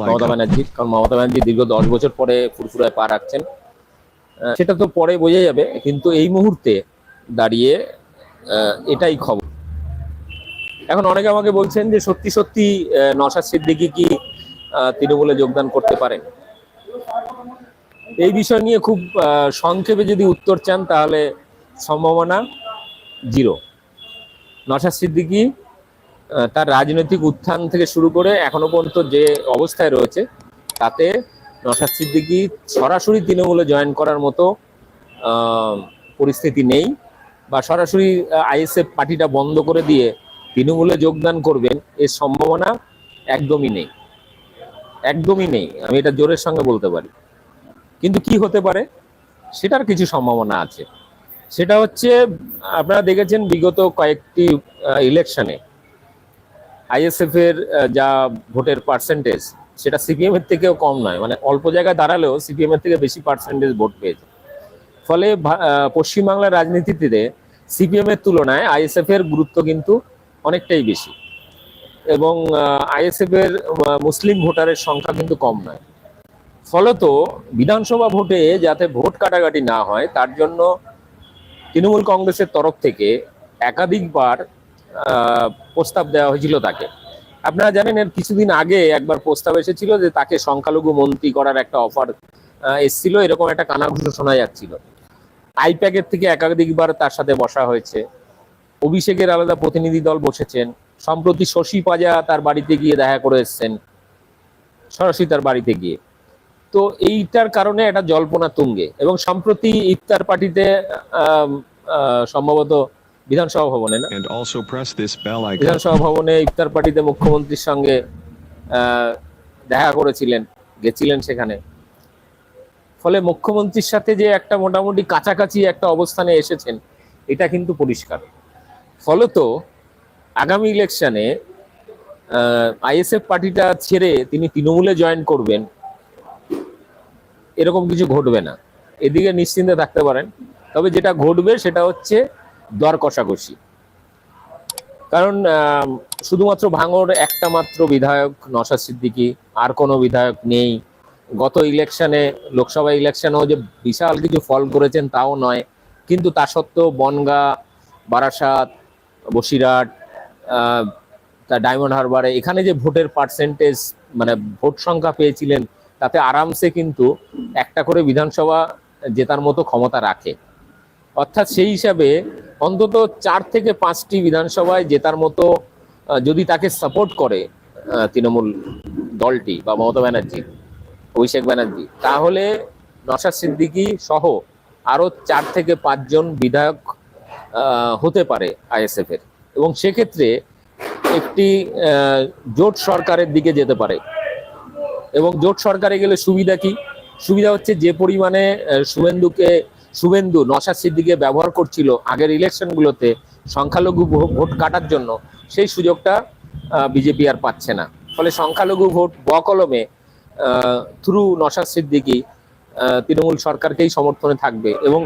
Mamata icon. Banerjee কারণ মমতা ব্যানার্জি দীর্ঘ দশ বছর পরে ফুরফুরায় পা রাখছেন। সেটা তো পরে বোঝা যাবে কিন্তু এই মুহূর্তে দাঁড়িয়ে এটাই খবর। এখন অনেকে আমাকে বলছেন যে সত্যি সত্যি নওশাদ সিদ্দিকি কি তৃণমূলে যোগদান করতে পারেন? এই বিষয় নিয়ে খুব সংক্ষেপে যদি উত্তর চান তাহলে সম্ভাবনা জিরো। নওশাদ সিদ্দিকি তার রাজনৈতিক উত্থান থেকে শুরু করে এখনও পর্যন্ত যে অবস্থায় রয়েছে, তাতে নসাদ সিদ্দিকি সরাসরি তৃণমূলে জয়েন করার মতো পরিস্থিতি নেই বা সরাসরি আইএসএফ পার্টিটা বন্ধ করে দিয়ে তৃণমূলে যোগদান করবেন এর সম্ভাবনা একদমই নেই। একদমই নেই, আমি এটা জোরের সঙ্গে বলতে পারি। কিন্তু কি হতে পারে, সেটার কিছু সম্ভাবনা আছে। সেটা হচ্ছে, আপনারা দেখেছেন বিগত কয়েকটি ইলেকশনে আইএসএফ এর যা ভোটের পার্সেন্টেজ সেটা সিপিএম এর থেকেও কম নয়। মানে অল্প জায়গায় দাঁড়ালেও সিপিএম এর থেকে বেশি পার্সেন্টেজ ভোট পেয়েছে। ফলে পশ্চিমবাংলার রাজনীতিতে সিপিএম এর তুলনায় আইএসএফ এর গুরুত্ব কিন্তু অনেকটাই বেশি। এবং আইএসএফ এর মুসলিম ভোটারের সংখ্যা কিন্তু কম নয়। ফলত বিধানসভা ভোটে যাতে ভোট কাটাকাটি না হয়, তার জন্য তৃণমূল কংগ্রেসের তরফ থেকে একাধিকবার প্রস্তাব দেওয়া হয়েছিল তাকে। আপনারা জানেন, এর কিছুদিন আগে একবার প্রস্তাব এসেছিল যে তাকে সংখ্যালঘু মন্ত্রী করার একটা অফার এসেছিল। এরকম একটা কানাঘুষো শোনা যাচ্ছিল। আইপ্যাকের থেকে একাধিকবার তার সাথে বসা হয়েছে। অভিষেকের আলাদা প্রতিনিধি দল বসেছেন। সম্প্রতি শশী পাজা তার বাড়িতে গিয়ে দেখা করে এসছেন। সরাসরি তার বাড়িতে গিয়ে। তো এইটার কারণে একটা জল্পনা তুঙ্গে। এবং সম্প্রতি ইফতার পার্টিতে সম্ভবত বিধানসভা ভবনে না. বিধানসভা ভবনে ইফতার পার্টিতে মুখ্যমন্ত্রীর সঙ্গে দেখা করেছিলেন গেছিলেন সেখানে। ফলে মুখ্যমন্ত্রীর সাথে যে একটা মোটামুটি কাছাকাছি একটা অবস্থানে এসেছেন এটা কিন্তু পরিষ্কার। ফলত আগামী ইলেকশনে আইএসএফ পার্টিটা ছেড়ে তিনি তৃণমূলে জয়েন করবেন এরকম কিছু ঘটবে না। এদিকে নিশ্চিন্তে থাকতে পারেন। তবে যেটা ঘটবে সেটা হচ্ছে দর কষাকষি। কারণ শুধুমাত্র ভাঙর একটা মাত্র বিধায়ক নসাদ সিদ্দিকী, আর কোনো বিধায়ক নেই। গত ইলেকশনে, লোকসভা ইলেকশনেও যে বিশাল কিছু ফল করেছেন তাও নয়। কিন্তু তা সত্ত্বেও বনগা, বারাসাত, বসিরহাট তা ডায়মন্ড হারবারে এখানে যে ভোটের পার্সেন্টেজ মানে ভোট সংখ্যা পেয়েছিলেন, তাতে আরামসে কিন্তু একটা করে বিধানসভা জেতার মতো ক্ষমতা রাখে। অর্থাৎ সেই হিসাবে অন্তত চার থেকে পাঁচটি বিধানসভায় জেতার মতো যদি তাকে সাপোর্ট করে তৃণমূল দলটি বা মমতা ব্যানার্জি, অভিষেক ব্যানার্জি, তাহলে নসাদ সিদ্দিকী সহ আরও চার থেকে পাঁচজন বিধায়ক হতে পারে আইএসএফ এর এবং সেক্ষেত্রে একটি জোট সরকারের দিকে যেতে পারে। এবং জোট সরকারে গেলে সুবিধা কি? সুবিধা হচ্ছে যে পরিমাণে শুভেন্দুকে শুভেন্দু নসাদ সিদ্দিকে ব্যবহার করছিল আগের ইলেকশনগুলোতে সংখ্যালঘু ভোট কাটার জন্য সেই সুযোগটা বিজেপি আর পাচ্ছে না। ফলে সংখ্যালঘু ভোট বকলমে থ্রু নসাদ সিদ্দিকি তৃণমূল সরকারকেই সমর্থনে থাকবে এবং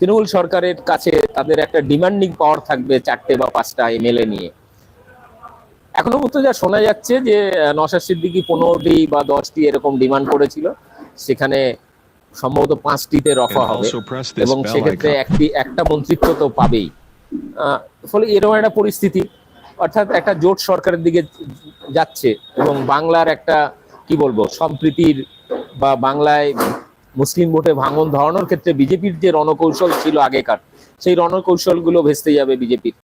তৃণমূল সরকারের কাছে তাদের একটা ডিমান্ডিং পাওয়ার থাকবে চারটে বা পাঁচটা এমএলএ নিয়ে। এখনও পর্যন্ত যা শোনা যাচ্ছে যে আহ, সিদ্দিকি পনেরোটি বা দশটি এরকম ডিমান্ড করেছিল সেখানে সম্ভবত পাঁচটিতে রফা হবে এবং সেক্ষেত্রে একটি একটা মন্ত্রিত্ব তো পাবেই। ফলে এরকম একটা পরিস্থিতি অর্থাৎ একটা জোট সরকারের দিকে যাচ্ছে এবং বাংলার একটা কি বলব সম্প্রীতির বা বাংলায় মুসলিম ভোটে ভাঙন ধরানোর ক্ষেত্রে বিজেপির যে রণকৌশল ছিল আগেকার সেই রণকৌশলগুলো ভেস্তে যাবে বিজেপির।